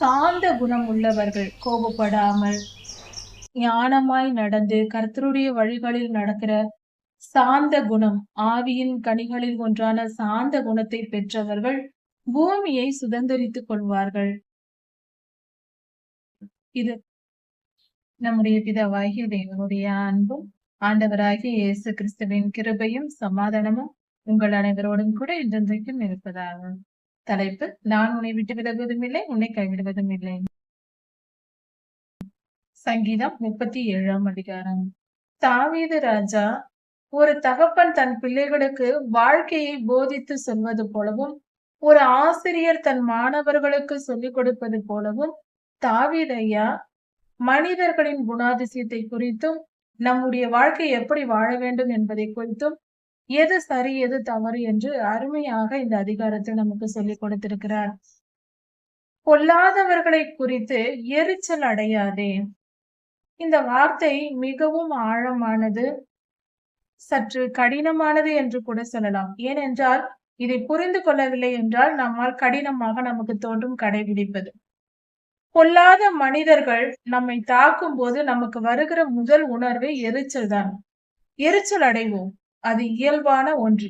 சாந்த குணம் உள்ளவர்கள் கோபப்படாமல் ஞானமாய் நடந்து கர்த்தருடைய வழிகளில் நடக்கிற சாந்த குணம் ஆவியின் கனிகளில் ஒன்றான சாந்த குணத்தை பெற்றவர்கள் பூமியை சுதந்திரித்துக் கொள்வார்கள். இது நம்முடைய பிதாவாகிய தேவனுடைய அன்பும் ஆண்டவராகிய இயேசு கிறிஸ்துவின் கிருபையும் சமாதானமும் உங்கள் அனைவரோடும் கூட இன்றைக்கும் இருப்பதாகும் தலைப்பு நான் உன்னை விட்டு விலகுவதும் இல்லை உன்னை கைவிடுவதும் இல்லை. சங்கீதம் முப்பத்தி ஏழாம் அதிகாரம். தாவீது ராஜா ஒரு தகப்பன் தன் பிள்ளைகளுக்கு வாழ்க்கையை போதித்து சொல்வது போலவும் ஒரு ஆசிரியர் தன் மாணவர்களுக்கு சொல்லிக் கொடுப்பது போலவும் தாவீதையா மனிதர்களின் குணாதிசயத்தை குறித்தும் நம்முடைய வாழ்க்கை எப்படி வாழ வேண்டும் என்பதை குறித்தும் எது சரி எது தவறு என்று அருமையாக இந்த அதிகாரத்தில் நமக்கு சொல்லிக் கொடுத்திருக்கிறார். பொல்லாதவர்களை குறித்து எரிச்சல் அடையாதே. இந்த வார்த்தை மிகவும் ஆழமானது சற்று கடினமானது என்று கூட சொல்லலாம். ஏனென்றால் இதை புரிந்து கொள்ளவில்லை என்றால் நம்மால் கடினமாக நமக்கு தோன்றும் கடைபிடிப்பது. பொல்லாத மனிதர்கள் நம்மை தாக்கும் போது நமக்கு வருகிற முதல் உணர்வே எரிச்சல் தான் எரிச்சல் அடைவோம். அது இயல்பான ஒன்று.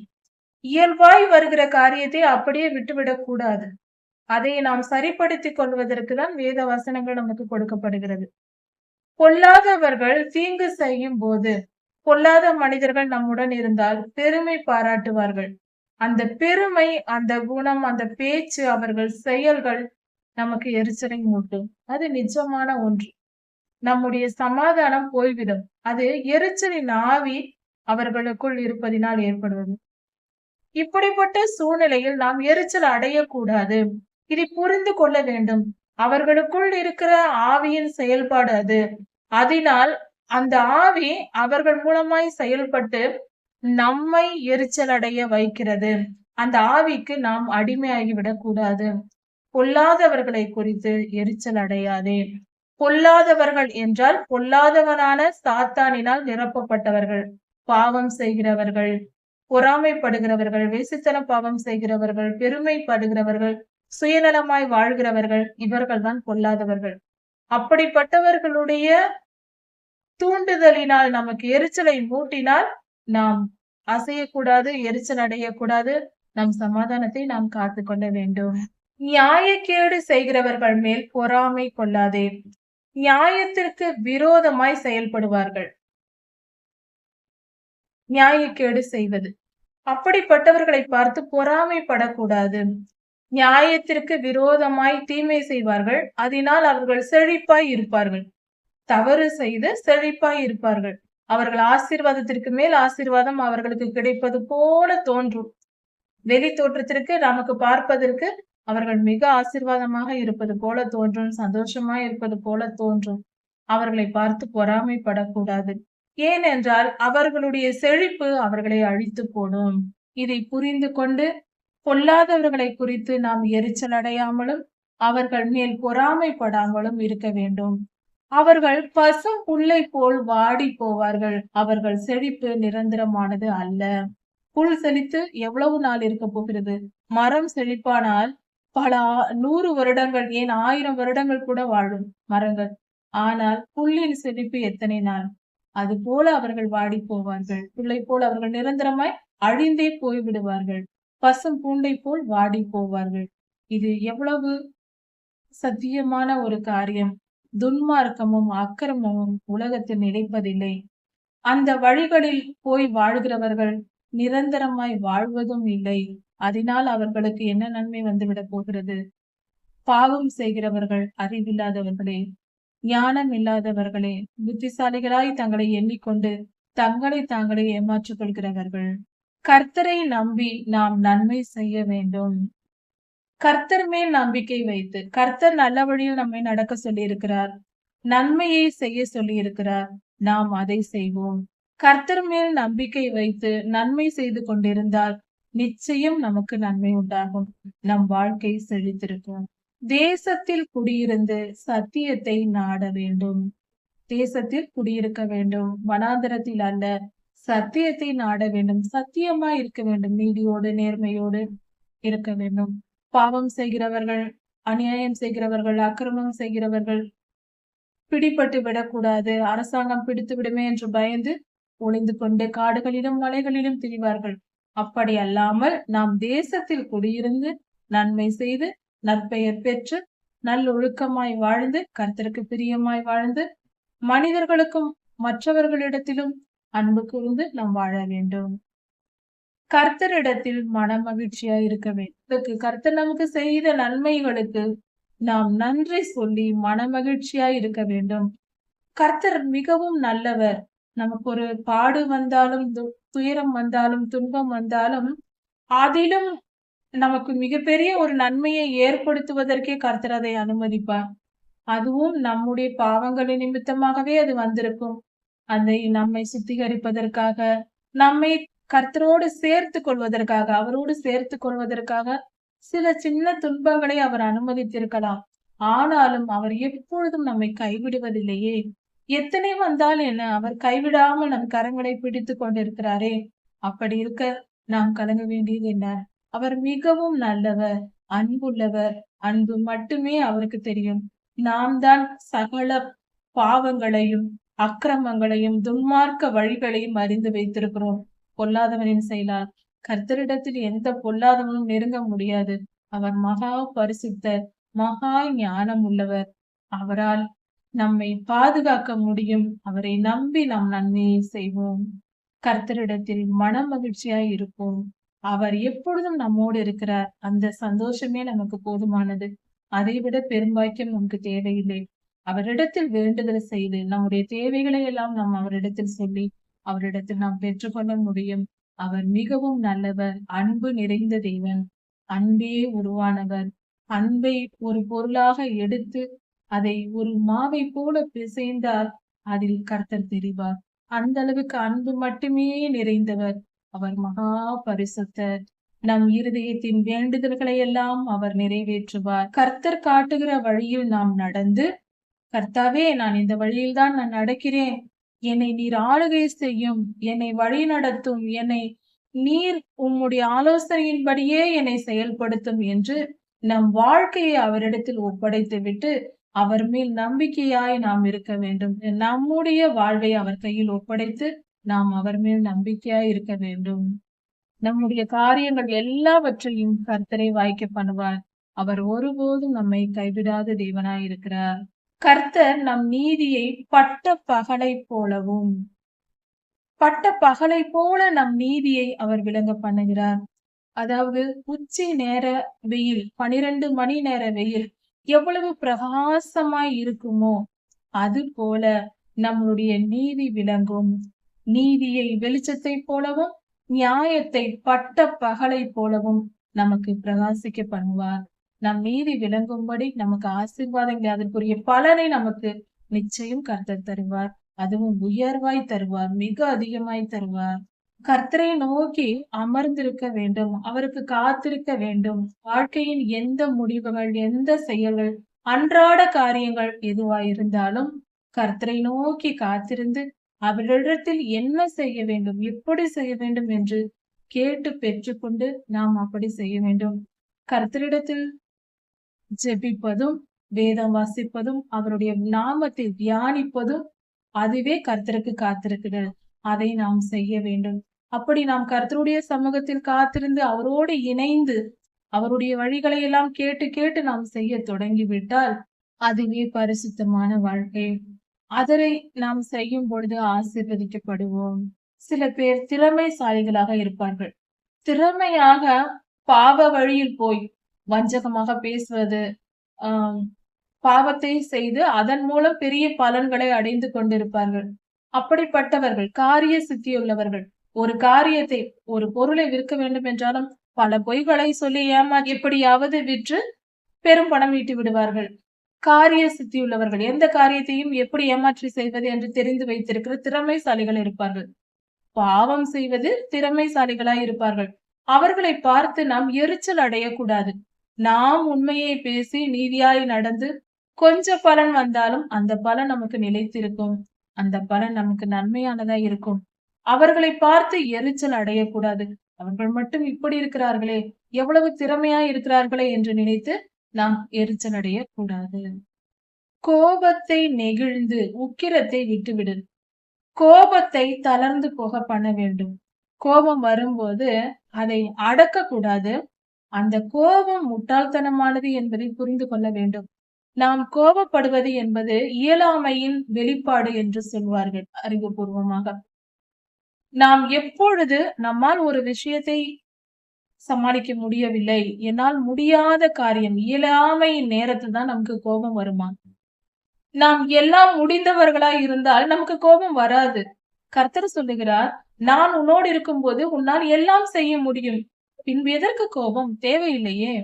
இயல்பாய் வருகிற காரியத்தை அப்படியே விட்டுவிடக் கூடாது. அதை நாம் சரிப்படுத்திக் கொள்வதற்கு தான் வேத வசனங்கள் நமக்கு கொடுக்கப்படுகிறது. பொல்லாதவர்கள் தீங்கு செய்யும் போது பொல்லாத மனிதர்கள் நம்முடன் இருந்தால் பெருமை பாராட்டுவார்கள். அந்த பெருமை அந்த குணம் அந்த பேச்சு அவர்கள் செயல்கள் நமக்கு எரிச்சலை மூட்டும். அது நிஜமான ஒன்று. நம்முடைய சமாதானம் போய்விடும். அது எரிச்சலின் ஆவி அவர்களுக்குள் இருப்பதினால் ஏற்படுவது. இப்படிப்பட்ட சூழ்நிலையில் நாம் எரிச்சல் அடையக்கூடாது. இதை புரிந்து கொள்ள வேண்டும். அவர்களுக்குள் இருக்கிற ஆவியின் செயல்பாடு அது. அதனால் அந்த ஆவி அவர்கள் மூலமாய் செயல்பட்டு நம்மை எரிச்சல் அடைய வைக்கிறது. அந்த ஆவிக்கு நாம் அடிமையாகிவிடக் கூடாது பொல்லாதவர்களை குறித்து எரிச்சல் அடையாதே. பொல்லாதவர்கள் என்றால் பொல்லாதவனான சாத்தானினால் நிரப்பப்பட்டவர்கள். பாவம் செய்கிறவர்கள் பொறாமைப்படுகிறவர்கள் வேசித்தன பாவம் செய்கிறவர்கள் பெருமைப்படுகிறவர்கள் சுயநலமாய் வாழ்கிறவர்கள் இவர்கள்தான் பொல்லாதவர்கள். அப்படிப்பட்டவர்களுடைய தூண்டுதலினால் நமக்கு எரிச்சலை மூட்டினால் நாம் அசையக்கூடாது எரிச்சல் அடையக்கூடாது. நம் சமாதானத்தை நாம் காத்து கொள்ள வேண்டும். நியாயக்கேடு செய்கிறவர்கள் மேல் பொறாமை கொள்ளாதே. நியாயத்திற்கு விரோதமாய் செயல்படுவார்கள். நியாயக்கேடு செய்வது. அப்படிப்பட்டவர்களை பார்த்து பொறாமைப்படக்கூடாது. நியாயத்திற்கு விரோதமாய் தீமை செய்வார்கள். அதனால் அவர்கள் செழிப்பாய் இருப்பார்கள். தவறு செய்து செழிப்பாய் இருப்பார்கள். அவர்கள் ஆசீர்வாதத்திற்கு மேல் ஆசீர்வாதம் அவர்களுக்கு கிடைப்பது போல தோன்றும். வெளி தோற்றத்திற்கு நமக்கு பார்ப்பதற்கு அவர்கள் மிக ஆசீர்வாதமாக இருப்பது போல தோன்றும். சந்தோஷமா இருப்பது போல தோன்றும். அவர்களை பார்த்து பொறாமைப்படக்கூடாது. ஏனென்றால் அவர்களுடைய செழிப்பு அவர்களை அழித்து போடும். இதை புரிந்து கொண்டு பொல்லாதவர்களை குறித்து நாம் எரிச்சல் அடையாமலும் அவர்கள் மேல் பொறாமைப்படாமலும் இருக்க வேண்டும். அவர்கள் பசும் புல்லை போல் வாடி போவார்கள். அவர்கள் செழிப்பு நிரந்தரமானது அல்ல. புல் செழித்து எவ்வளவு நாள் இருக்க போகிறது? மரம் செழிப்பானால் பல நூறு வருடங்கள் ஏன் ஆயிரம் வருடங்கள் கூட வாழும் மரங்கள். ஆனால் புல்லின் செழிப்பு எத்தனை நாள்? அது போல அவர்கள் வாடி போவார்கள். பிள்ளை போல் அவர்கள் நிரந்தரமாய் அழிந்தே போய்விடுவார்கள். பசும் பூண்டை போல் வாடி போவார்கள். இது எவ்வளவு சத்தியமான ஒரு காரியம். துன்மார்க்கமும் அக்கிரமமும் உலகத்தில் நிலைப்பதில்லை. அந்த வழிகளில் போய் வாழ்கிறவர்கள் நிரந்தரமாய் வாழ்வதும் இல்லை. அதனால் அவர்களுக்கு என்ன நன்மை வந்துவிடப் போகிறது? பாவம் செய்கிறவர்கள் அறிவில்லாதவர்களே ஞானம் இல்லாதவர்களே புத்திசாலிகளாய் தங்களை எண்ணிக்கொண்டு தங்களை தாங்களே ஏமாற்றிக் கொள்கிறவர்கள். கர்த்தரை நம்பி நாம் நன்மை செய்ய வேண்டும். கர்த்தர் மேல் நம்பிக்கை வைத்து கர்த்தர் நல்ல வழியில் நம்மை நடக்க சொல்லி இருக்கிறார் நன்மையை செய்ய சொல்லி இருக்கிறார் நாம் அதை செய்வோம். கர்த்தர் மேல் நம்பிக்கை வைத்து நன்மை செய்து கொண்டிருந்தால் நிச்சயம் நமக்கு நன்மை உண்டாகும். நம் வாழ்க்கை செழித்திருக்கும். தேசத்தில் குடியிருந்து சத்தியத்தை நாட வேண்டும். தேசத்தில் குடியிருக்க வேண்டும். வனாந்தரத்தில் அல்ல சத்தியத்தை நாட வேண்டும். சத்தியமா இருக்க வேண்டும். நீதியோடு நேர்மையோடு இருக்க வேண்டும். பாவம் செய்கிறவர்கள் அநியாயம் செய்கிறவர்கள் அக்கிரமம் செய்கிறவர்கள் பிடிபட்டு விடக்கூடாது. அரசாங்கம் பிடித்து விடுமே என்று பயந்து ஒளிந்து கொண்டு காடுகளிலும் மலைகளிலும் திரிவார்கள். அப்படி அல்லாமல் நாம் தேசத்தில் குடியிருந்து நன்மை செய்து நற்பெயர் பெற்று நல்லொழுக்கமாய் வாழ்ந்து கர்த்தருக்கு பிரியமாய் வாழ்ந்து மனிதர்களுக்கும் மற்றவர்களிடத்திலும் அன்பு கூர்ந்து நாம் வாழ வேண்டும். கர்த்தரிடத்தில் மன மகிழ்ச்சியா இருக்க வேண்டும். கர்த்தர் நமக்கு செய்த நன்மைகளுக்கு நாம் நன்றி சொல்லி மன மகிழ்ச்சியா இருக்க வேண்டும். கர்த்தர் மிகவும் நல்லவர். நமக்கு ஒரு பாடு வந்தாலும் துயரம் வந்தாலும் துன்பம் வந்தாலும் அதிலும் நமக்கு மிகப்பெரிய ஒரு நன்மையை ஏற்படுத்துவதற்கே கர்த்தர் அதை அனுமதிப்பார். அதுவும் நம்முடைய பாவங்களின் நிமித்தமாகவே அது வந்திருக்கும். அதை நம்மை சுத்திகரிப்பதற்காக நம்மை கர்த்தரோடு சேர்த்து கொள்வதற்காக அவரோடு சேர்த்து கொள்வதற்காக சில சின்ன துன்பங்களை அவர் அனுமதித்திருக்கலாம். ஆனாலும் அவர் எப்பொழுதும் நம்மை கைவிடுவதில்லையே. எத்தனை வந்தால் என்ன அவர் கைவிடாமல் நம் கரங்களை பிடித்து கொண்டிருக்கிறாரே. அப்படி இருக்க நாம் கலங்க வேண்டியது என்ன? அவர் மிகவும் நல்லவர் அன்புள்ளவர் அன்பு மட்டுமே அவருக்கு தெரியும். நாம் தான் சகல பாவங்களையும் அக்கிரமங்களையும் துன்மார்க்க வழிகளையும் அறிந்து வைத்திருக்கிறோம். பொல்லாதவனின் செயலால். கர்த்தரிடத்தில் எந்த பொல்லாதவனும் நெருங்க முடியாது. அவர் மகா பரிசுத்தர் மகா ஞானம் உள்ளவர் அவரால் நம்மை பாதுகாக்க முடியும். அவரை நம்பி நாம் நன்மையை செய்வோம். கர்த்தரிடத்தில் மன மகிழ்ச்சியாய் இருப்போம். அவர் எப்பொழுதும் நம்மோடு இருக்கிறார். அந்த சந்தோஷமே நமக்கு போதுமானது. அதை விட பெரும்பாய்க்கம் நமக்கு தேவையில்லை. அவரிடத்தில் வேண்டுதல் செய்து நம்முடைய தேவைகளை எல்லாம் நாம் அவரிடத்தில் சொல்லி அவரிடத்தில் நாம் பெற்றுக்கொள்ள முடியும். அவர் மிகவும் நல்லவர் அன்பு நிறைந்த தெய்வன் அன்பே உருவானவர். அன்பை ஒரு பொருளாக எடுத்து அதை ஒரு மாவை போல பிசைந்தால் அதில் கர்த்தர் தெரிவார். அந்த அளவுக்கு அன்பு மட்டுமே நிறைந்தவர். அவர் மகா பரிசுத்தர் நம் இருதயத்தின் வேண்டுதல்களை எல்லாம் அவர் நிறைவேற்றுவார். கர்த்தர் காட்டுகிற வழியில் நாம் நடந்து கர்த்தாவே நான் இந்த வழியில் தான் நான் நடக்கிறேன். என்னை நீர் ஆளுகை செய்யும் என்னை வழி நடத்தும் என்னை நீர் உம்முடைய ஆலோசனையின்படியே என்னை செயல்படுத்தும் என்று நம் வாழ்க்கையை அவரிடத்தில் ஒப்படைத்து விட்டு அவர் மேல் நம்பிக்கையாய் நாம் இருக்க வேண்டும். நம்முடைய வாழ்வை அவர் கையில் ஒப்படைத்து நாம் அவர் மேல் நம்பிக்கையா இருக்க வேண்டும். நம்முடைய காரியங்கள் எல்லாவற்றையும் கர்த்தரை வாய்க்க பண்ணுவார். அவர் ஒருபோதும் நம்மை கைவிடாத தேவனாய் இருக்கிறார். கர்த்தர் நம் நீதியை பட்ட பகலை போலவும் பட்ட பகலை போல நம் நீதியை அவர் விளங்க பண்ணுகிறார். அதாவது உச்சி நேர வெயில் பனிரெண்டு மணி நேர வெயில் எவ்வளவு பிரகாசமாய் இருக்குமோ அது போல நம்மளுடைய நீதி விளங்கும். நீதியை வெளிச்சத்தை போலவும் நியாயத்தை பட்ட பகலை போலவும் நமக்கு பிரகாசிக்க பண்ணுவார். நம் நீதி விளங்கும்படி நமக்கு ஆசீர்வாதங்களை அதற்குரிய பலனை நமக்கு நிச்சயம் கர்த்தர் தருவார். அதுவும் உயர்வாய் தருவார் மிக அதிகமாய் தருவார். கர்த்தரை நோக்கி அமர்ந்திருக்க வேண்டும் அவருக்கு காத்திருக்க வேண்டும். வாழ்க்கையின் எந்த முடிவுகள் எந்த செயல்கள் அன்றாட காரியங்கள் எதுவாயிருந்தாலும் கர்த்தரை நோக்கி காத்திருந்து அவரிடத்தில் என்ன செய்ய வேண்டும் எப்படி செய்ய வேண்டும் என்று கேட்டு பெற்றுக்கொண்டு நாம் அப்படி செய்ய வேண்டும். கர்த்தரிடத்தில் ஜெபிப்பதும் வேதம் வாசிப்பதும் அவருடைய நாமத்தை தியானிப்பதும் அதுவே கர்த்தருக்கு காத்திருக்கிறது. அதை நாம் செய்ய வேண்டும். அப்படி நாம் கர்த்தருடைய சமூகத்தில் காத்திருந்து அவரோடு இணைந்து அவருடைய வழிகளை எல்லாம் கேட்டு கேட்டு நாம் செய்ய தொடங்கிவிட்டால் அதுவே பரிசுத்தமான வாழ்க்கை. அதனை நாம் செய்யும் பொழுது ஆசிர்வதிக்கப்படுவோம். சில பேர் திறமைசாலிகளாக இருப்பார்கள். திறமையாக பாவ வழியில் போய் வஞ்சகமாக பேசுவது ஆஹ் பாவத்தை செய்து அதன் மூலம் பெரிய பலன்களை அடைந்து கொண்டிருப்பார்கள். அப்படிப்பட்டவர்கள் காரிய சித்தியுள்ளவர்கள் ஒரு காரியத்தை ஒரு பொருளை விற்க வேண்டும் என்றாலும் பல பொய்களை சொல்லி ஏமா எப்படியாவது விற்று பெரும் பணம் ஈட்டி விடுவார்கள். காரிய சித்தியுள்ளவர்கள் எந்த காரியத்தையும் எப்படி ஏமாற்றி செய்வது என்று தெரிந்து வைத்திருக்கிற திறமைசாலிகள் இருப்பார்கள். பாவம் செய்வது திறமைசாலிகளாய் இருப்பார்கள். அவர்களை பார்த்து நாம் எரிச்சல் அடையக்கூடாது. நாம் உண்மையை பேசி நீதியாய் நடந்து கொஞ்ச பலன் வந்தாலும் அந்த பலன் நமக்கு நிலைத்திருக்கும். அந்த பலன் நமக்கு நன்மையானதா இருக்கும். அவர்களை பார்த்து எரிச்சல் அடையக்கூடாது. அவர்கள் மட்டும் இப்படி இருக்கிறார்களே. எவ்வளவு திறமையா இருக்கிறார்களே என்று நினைத்து நாம் எரிச்சலடைய கூடாது. கோபத்தை நெகிழ்ந்து உக்கிரத்தை விட்டுவிடு. கோபத்தை தளர்ந்து போக பண்ண வேண்டும். கோபம் வரும்போது அதை அடக்க கூடாது அந்த கோபம் முட்டாள்தனமானது என்பதை புரிந்து கொள்ள வேண்டும். நாம் கோபப்படுவது என்பது இயலாமையின் வெளிப்பாடு என்று சொல்வார்கள் அறிவுபூர்வமாக. நாம் எப்பொழுது நம்மால் ஒரு விஷயத்தை சமாளிக்க முடியவில்லை. என்னால் முடியாத காரியம் இயலாமையின் நேரத்தில் தான் நமக்கு கோபம் வருமா? நாம் எல்லாம் முடிந்தவர்களாய் இருந்தால் நமக்கு கோபம் வராது. கர்த்தர் சொல்லுகிறார் நான் உன்னோடு இருக்கும்போது உன்னால் எல்லாம் செய்ய முடியும். பின்பு எதற்கு கோபம்? தேவையில்லையே.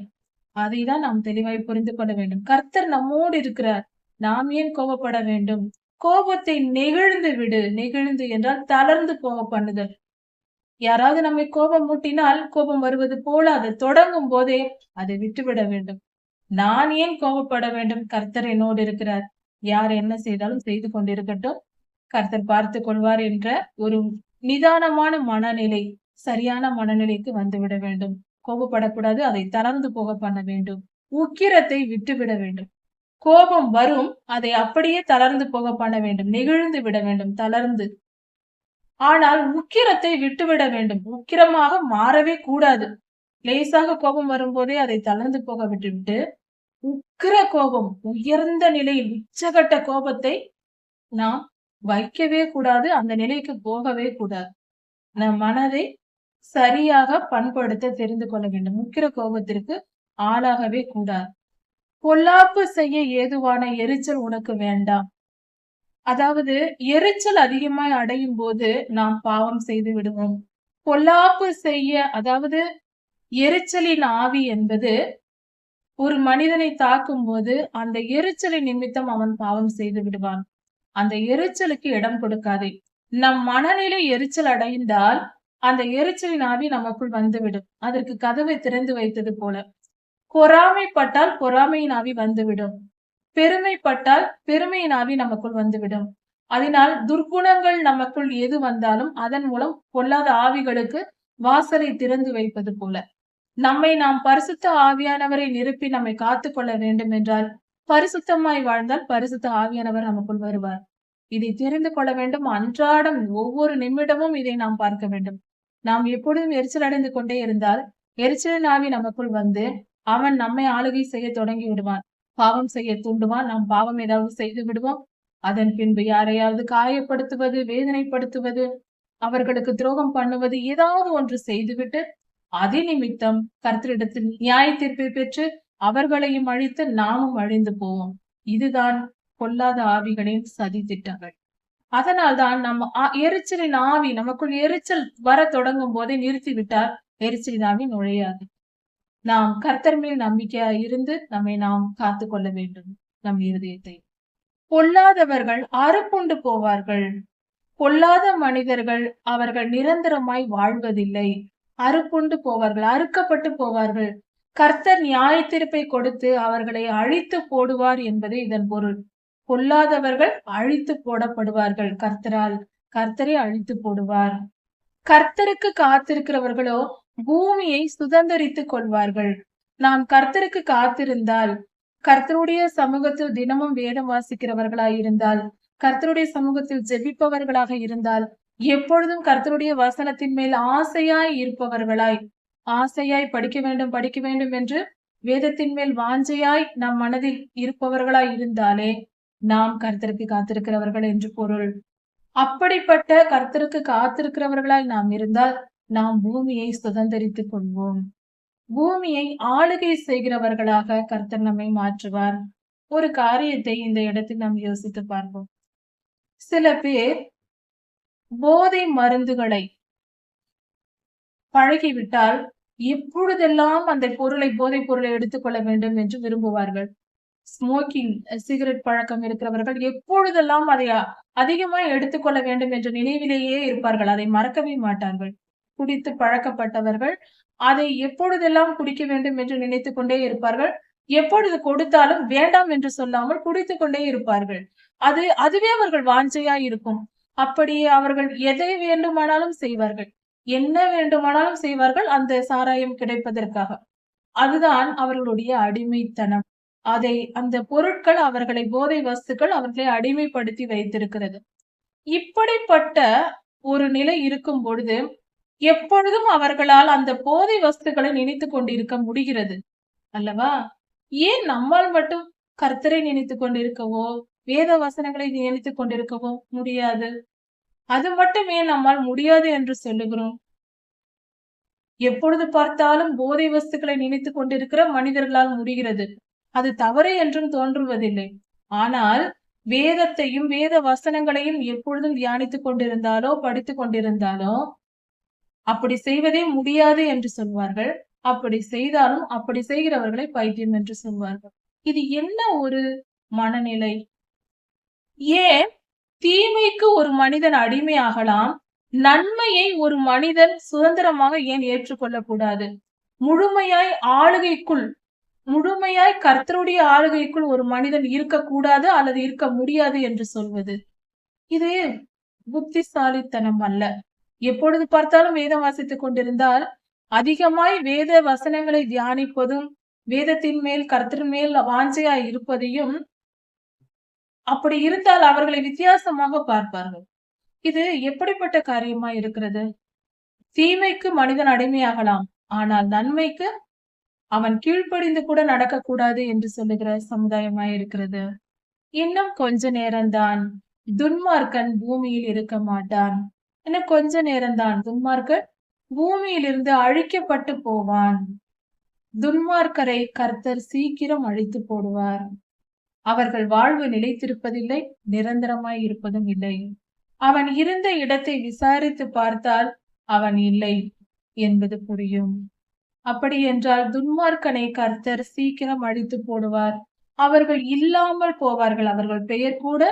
அதை தான் நாம் தெளிவாய் புரிந்து கொள்ள வேண்டும். கர்த்தர் நம்மோடு இருக்கிறார். நாம் ஏன் கோபப்பட வேண்டும்? கோபத்தை நெகிழ்ந்து விடு. நெகிழ்ந்து என்றால் தளர்ந்து போக பண்ணுதல். யாராவது நம்மை கோபம் மூட்டினால் கோபம் வருவது போல அது தொடங்கும் போதே அதை விட்டுவிட வேண்டும். நான் ஏன் கோபப்பட வேண்டும்? கர்த்தர் என்னோடு இருக்கிறார். யார் என்ன செய்தாலும் செய்து கொண்டிருக்கட்டும். கர்த்தர் பார்த்து கொள்வார் என்ற ஒரு நிதானமான மனநிலை சரியான மனநிலைக்கு வந்துவிட வேண்டும். கோபப்படக்கூடாது அதை தளர்ந்து போக பண்ண வேண்டும். உக்கிரத்தை விட்டுவிட வேண்டும். கோபம் வரும் அதை அப்படியே தளர்ந்து போக பண்ண வேண்டும். நெகிழ்ந்து விட வேண்டும். தளர்ந்து ஆனால் உக்கிரத்தை விட்டுவிட வேண்டும். உக்கிரமாக மாறவே கூடாது. லேசாக கோபம் வரும்போதே அதை தளர்ந்து போக விட்டுவிட்டு உக்கிர கோபம் உயர்ந்த நிலையில் உச்சகட்ட கோபத்தை நாம் வைக்கவே கூடாது. அந்த நிலைக்கு போகவே கூடாது. நம் மனதை சரியாக பண்படுத்த தெரிந்து கொள்ள வேண்டும். உக்கிர கோபத்திற்கு ஆளாகவே கூடாது. பொல்லாப்பு செய்ய ஏதுவான எரிச்சல் உனக்கு வேண்டாம். அதாவது எரிச்சல் அதிகமாய் அடையும் போது நாம் பாவம் செய்து விடுவோம். பொல்லாப்பு செய்ய அதாவது எரிச்சலின் ஆவி என்பது ஒரு மனிதனை தாக்கும் போது அந்த எரிச்சலின் நிமித்தம் அவன் பாவம் செய்து விடுவான். அந்த எரிச்சலுக்கு இடம் கொடுக்காதே. நம் மனநிலை எரிச்சல் அடைந்தால் அந்த எரிச்சலின் ஆவி நமக்குள் வந்துவிடும். அதற்கு கதவை திறந்து வைத்தது போல. பொறாமைப்பட்டால் பொறாமையின் ஆவி வந்துவிடும். பெருமைப்பட்டால் பெருமையின் ஆவி நமக்குள் வந்துவிடும். அதனால் துர்க்குணங்கள் நமக்குள் எது வந்தாலும் அதன் மூலம் பொல்லாத ஆவிகளுக்கு வாசலை திறந்து வைப்பது போல. நம்மை நாம் பரிசுத்த ஆவியானவரை நிரப்பி நம்மை காத்து கொள்ள வேண்டும் என்றால் பரிசுத்தமாய் வாழ்ந்தால் பரிசுத்த ஆவியானவர் நமக்குள் வருவார். இதை தெரிந்து கொள்ள வேண்டும். அன்றாடம் ஒவ்வொரு நிமிடமும் இதை நாம் பார்க்க வேண்டும். நாம் எப்பொழுதும் எரிச்சல் அடைந்து கொண்டே இருந்தால் எரிச்சலின் ஆவி நமக்குள் வந்து அவன் நம்மை ஆளுகை செய்ய தொடங்கி விடுவான். பாவம் செய்ய தூண்டுவான் நாம் பாவம் ஏதாவது செய்து விடுவோம். அதன் பின்பு யாரையாவது காயப்படுத்துவது வேதனைப்படுத்துவது அவர்களுக்கு துரோகம் பண்ணுவது ஏதாவது ஒன்று செய்துவிட்டு அதே நிமித்தம் கர்த்தரிடத்தில் நியாய தீர்ப்பை பெற்று அவர்களையும் அழித்து நாமும் அழிந்து போவோம். இதுதான் பொல்லாத ஆவிகளின் சதி திட்டங்கள் அதனால்தான் நம்ம எரிச்சலின் ஆவி நமக்குள் எரிச்சல் வர தொடங்கும் போதே நிறுத்தி விட்டால் எரிச்சலின் ஆவி நுழையாது. நாம் கர்த்தர் மேல் நம்பிக்கையா இருந்து நம்மை நாம் காத்து கொள்ள வேண்டும். நம் இருதயத்தை. பொல்லாதவர்கள் அறுப்புண்டு போவார்கள். பொல்லாத மனிதர்கள் அவர்கள் நிரந்தரமாய் வாழ்வதில்லை. அறுப்புண்டு போவார்கள் அறுக்கப்பட்டு போவார்கள். கர்த்தர் நியாய தீர்ப்பை கொடுத்து அவர்களை அழித்து போடுவார் என்பதே இதன் பொருள். பொல்லாதவர்கள் அழித்து போடப்படுவார்கள். கர்த்தரால் கர்த்தரை அழித்து போடுவார். கர்த்தருக்கு காத்திருக்கிறவர்களோ பூமியை சுதந்தரித்துக் கொள்வார்கள். நாம் கர்த்தருக்கு காத்திருந்தால் கர்த்தருடைய சமூகத்தில் தினமும் வேதம் வாசிக்கிறவர்களாய் இருந்தால் கர்த்தருடைய சமூகத்தில் ஜெபிப்பவர்களாக இருந்தால் எப்பொழுதும் கர்த்தருடைய வசனத்தின் மேல் ஆசையாய் இருப்பவர்களாய் ஆசையாய் படிக்க வேண்டும் படிக்க வேண்டும் என்று வேதத்தின் மேல் வாஞ்சையாய் நம் மனதில் இருப்பவர்களாய் இருந்தாலே நாம் கர்த்தருக்கு காத்திருக்கிறவர்கள் என்று பொருள். அப்படிப்பட்ட கர்த்தருக்கு காத்திருக்கிறவர்களாய் நாம் இருந்தால் நாம் பூமியை சுதந்தரித்துக் கொள்வோம். பூமியை ஆளுகை செய்கிறவர்களாக கர்த்தர் நம்மை மாற்றுவார். ஒரு காரியத்தை இந்த இடத்தில் நாம் யோசித்து பார்ப்போம். சில பேர் போதை மருந்துகளை பழகிவிட்டால் எப்பொழுதெல்லாம் அந்த பொருளை போதைப் பொருளை எடுத்துக்கொள்ள வேண்டும் என்று விரும்புவார்கள்? ஸ்மோக்கிங் சிகரெட் பழக்கம் இருக்கிறவர்கள் எப்பொழுதெல்லாம் அதை அ- எடுத்துக்கொள்ள வேண்டும் என்ற நினைவிலேயே இருப்பார்கள். அதை மறக்கவே மாட்டார்கள். குடித்து பழக்கப்பட்டவர்கள் அதை எப்பொழுதெல்லாம் குடிக்க வேண்டும் என்று நினைத்து கொண்டே இருப்பார்கள்? எப்பொழுது கொடுத்தாலும் வேண்டாம் என்று சொல்லாமல் குடித்து கொண்டே இருப்பார்கள். அது அதுவே அவர்கள் வாஞ்சையா இருக்கும். அப்படி அவர்கள் எதை வேண்டுமானாலும் செய்வார்கள். என்ன வேண்டுமானாலும் செய்வார்கள் அந்த சாராயம் கிடைப்பதற்காக. அதுதான் அவர்களுடைய அடிமைத்தனம். அதை அந்த பொருட்கள் அவர்களை போதை வஸ்துக்கள் அவர்களை அடிமைப்படுத்தி வைத்திருக்கிறது. இப்படிப்பட்ட ஒரு நிலை இருக்கும் பொழுது, எப்பொழுதும் அவர்களால் அந்த போதை வஸ்துக்களை நினைத்துக் கொண்டிருக்க முடிகிறது. அல்லவா? ஏன் நம்மால் மட்டும் கர்த்தரை நினைத்துக் கொண்டிருக்கவோ, வேத வசனங்களை நினைத்துக் கொண்டிருக்கவோ முடியாது? அது மட்டுமே நம்மால் முடியாது என்று சொல்லுகிறோம்? எப்பொழுது பார்த்தாலும் போதை வஸ்துக்களை நினைத்துக் கொண்டிருக்கிற மனிதர்களால் முடிகிறது. அது தவறு என்றும் தோன்றுவதில்லை. ஆனால் வேதத்தையும், வேத வசனங்களையும் எப்பொழுதும் தியானித்துக் கொண்டிருந்தாலோ, படித்துக் கொண்டிருந்தாலோ, அப்படி செய்வதே முடியாது என்று சொல்வார்கள். அப்படி செய்தாலும், அப்படி செய்கிறவர்களை பைத்தியம் என்று சொல்வார்கள். இது என்ன ஒரு மனநிலை? ஏன் தீமைக்கு ஒரு மனிதன் அடிமையாகலாம்? நன்மையை ஒரு மனிதன் சுதந்திரமாக ஏன் ஏற்றுக்கொள்ளக்கூடாது முழுமையாய் ஆளுகைக்குள் முழுமையாய் கர்த்தருடைய ஆளுகைக்குள் ஒரு மனிதன் இருக்கக்கூடாது அல்லது இருக்க முடியாது என்று சொல்வது. இது புத்திசாலித்தனம் அல்ல. எப்பொழுது பார்த்தாலும் வேதம் வாசித்துக் கொண்டிருந்தால், அதிகமாய் வேத வசனங்களை தியானிப்பதும், வேதத்தின் மேல் கருத்தின் மேல் வாஞ்சையாய் இருப்பதையும், அப்படி இருந்தால் அவர்களை வித்தியாசமாக பார்ப்பார்கள். இது எப்படிப்பட்ட காரியமாய் இருக்கிறது? தீமைக்கு மனிதன் அடிமையாகலாம். ஆனால் நன்மைக்கு அவன் கீழ்ப்படிந்து கூட நடக்கக்கூடாது என்று சொல்லுகிற சமுதாயமாய் இருக்கிறது. இன்னும் கொஞ்ச நேரம்தான். துன்மார்க்கன் பூமியில் இருக்க மாட்டான். இன்னும் கொஞ்ச நேரம்தான். துன்மார்க்கர் பூமியிலிருந்து அழிக்கப்பட்டு போவான். துன்மார்க்கரை கர்த்தர் சீக்கிரம் அழித்து போடுவார். அவர்கள் வாழ்வு நிலைத்திருப்பதில்லை, நிரந்தரமாய் இருப்பதும் இல்லை. அவன் இருந்த இடத்தை விசாரித்து பார்த்தால் அவன் இல்லை என்பது புரியும். அப்படி என்றால் துன்மார்க்கனை கர்த்தர் சீக்கிரம் அழித்து போடுவார். அவர்கள் இல்லாமல் போவார்கள். அவர்கள் பெயர் கூட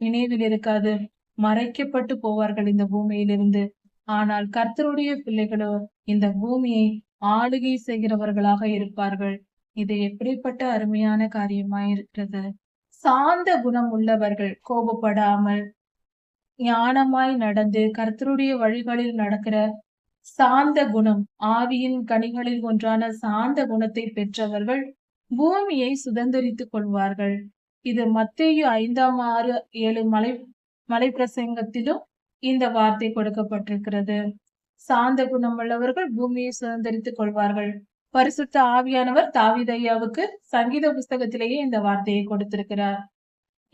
நினைவில் இருக்காது. மறைக்கப்பட்டு போவார்கள் இந்த பூமியிலிருந்து. ஆனால் கர்த்தருடைய பிள்ளைகளோ இந்த பூமியை ஆளுகை செய்கிறவர்களாக இருப்பார்கள். இது எப்படிப்பட்ட அருமையான காரியமா இருக்கிறது. சாந்த குணம் உள்ளவர்கள் கோபப்படாமல், ஞானமாய் நடந்து கர்த்தருடைய வழிகளில் நடக்கிற சாந்த குணம், ஆவியின் கனிகளில் ஒன்றான சாந்த குணத்தை பெற்றவர்கள் பூமியை சுதந்தரித்துக் கொள்வார்கள். இது மத்தேயு ஐந்தாம் ஆறு ஏழு மலை மலைப்பிரசங்கத்திலும் இந்த வார்த்தை கொடுக்கப்பட்டிருக்கிறது. சாந்த குணம் உள்ளவர்கள் பூமியை சுதந்தரித்துக் கொள்வார்கள். பரிசுத்த ஆவியானவர் தாவிதையாவுக்கு சங்கீத புஸ்தகத்திலேயே இந்த வார்த்தையை கொடுத்திருக்கிறார்.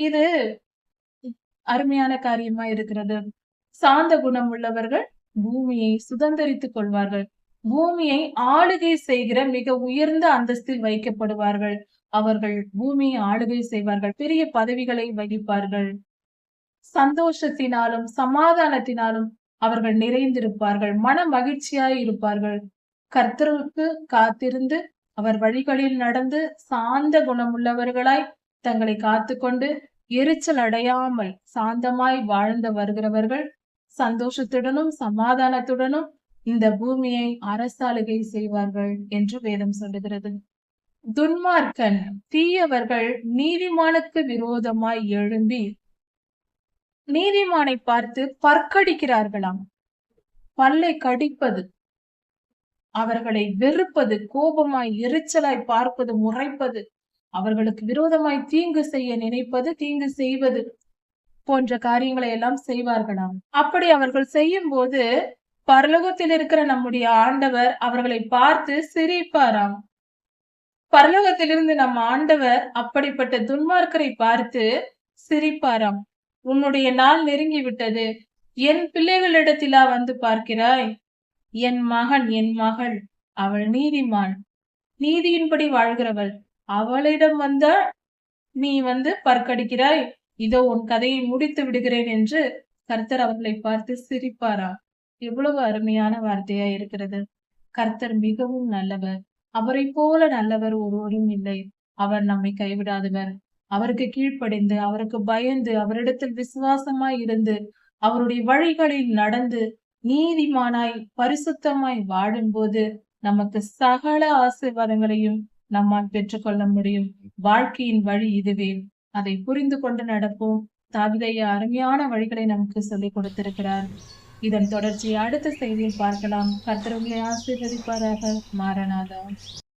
இது அருமையான காரியமா இருக்கிறது. சாந்த குணம் உள்ளவர்கள் பூமியை சுதந்தரித்துக் கொள்வார்கள். பூமியை ஆளுகை செய்கிற மிக உயர்ந்த அந்தஸ்தில் வைக்கப்படுவார்கள். அவர்கள் பூமியை ஆளுகை செய்வார்கள். பெரிய பதவிகளை வகிப்பார்கள். சந்தோஷத்தினாலும், சமாதானத்தினாலும் அவர்கள் நிறைந்திருப்பார்கள். மன மகிழ்ச்சியாய் இருப்பார்கள். கர்த்தருக்கு காத்திருந்து, அவர் வழிகளில் நடந்து, சாந்த குணமுள்ளவர்களாய் தங்களை காத்துக்கொண்டு, எரிச்சல் அடையாமல் சாந்தமாய் வாழ்ந்து வருகிறவர்கள், சந்தோஷத்துடனும், சமாதானத்துடனும் இந்த பூமியை அரசாளுகை செய்வார்கள் என்று வேதம் சொல்லுகிறது. துன்மார்க்கன், தீயவர்கள் நீதிமானுக்கு விரோதமாய் எழும்பி, நீதிமானை பார்த்து பற்கடிக்கிறார்களாம். பல்லை கடிப்பது. அவர்களை வெறுப்பது, கோபமாய், எரிச்சலாய் பார்ப்பது, முறைப்பது, அவர்களுக்கு விரோதமாய் தீங்கு செய்ய நினைப்பது, தீங்கு செய்வது போன்ற காரியங்களை எல்லாம் செய்வார்களாம். அப்படி அவர்கள் செய்யும் போது பரலோகத்தில் இருக்கிற நம்முடைய ஆண்டவர் அவர்களை பார்த்து சிரிப்பாராம். பரலோகத்திலிருந்து நம் ஆண்டவர் அப்படிப்பட்ட துன்மார்க்கரை பார்த்து சிரிப்பாராம். உன்னுடைய நாள் நெருங்கி விட்டது. என் பிள்ளைகளிடத்திலா வந்து பார்க்கிறாய்? என் மகன், என் மகள், அவள் நீதிமான். நீதியின்படி வாழ்கிறவள். அவளிடம் வந்த நீ வந்து பற்கடிக்கிறாய். இதோ உன் கதையை முடித்து விடுகிறேன் என்று கர்த்தர் அவர்களை பார்த்து சிரிப்பாரா எவ்வளவு அருமையான வார்த்தையா இருக்கிறது. கர்த்தர் மிகவும் நல்லவர். அவரைப் போல நல்லவர் ஒருவரும் இல்லை. அவர் நம்மை கைவிடாதவர். அவருக்கு கீழ்ப்படிந்து, அவருக்கு பயந்து, அவரிடத்தில் விசுவாசமாய் இருந்து, அவருடைய வழிகளில் நடந்து, நீதிமானாய், பரிசுத்தமாய் வாழும்போது, நமக்கு சகல ஆசீர்வாதங்களையும் நம்மால் பெற்றுக்கொள்ள முடியும். வாழ்க்கையின் வழி இதுவே. அதை புரிந்து கொண்டு நடப்போம். தாவிதைய அருமையான வழிகளை நமக்கு சொல்லிக் கொடுத்திருக்கிறார். இதன் தொடர்ச்சி அடுத்த செய்தியில் பார்க்கலாம். கர்த்தர் உங்களை ஆசீர்வதிப்பாராக. மாரநாதா.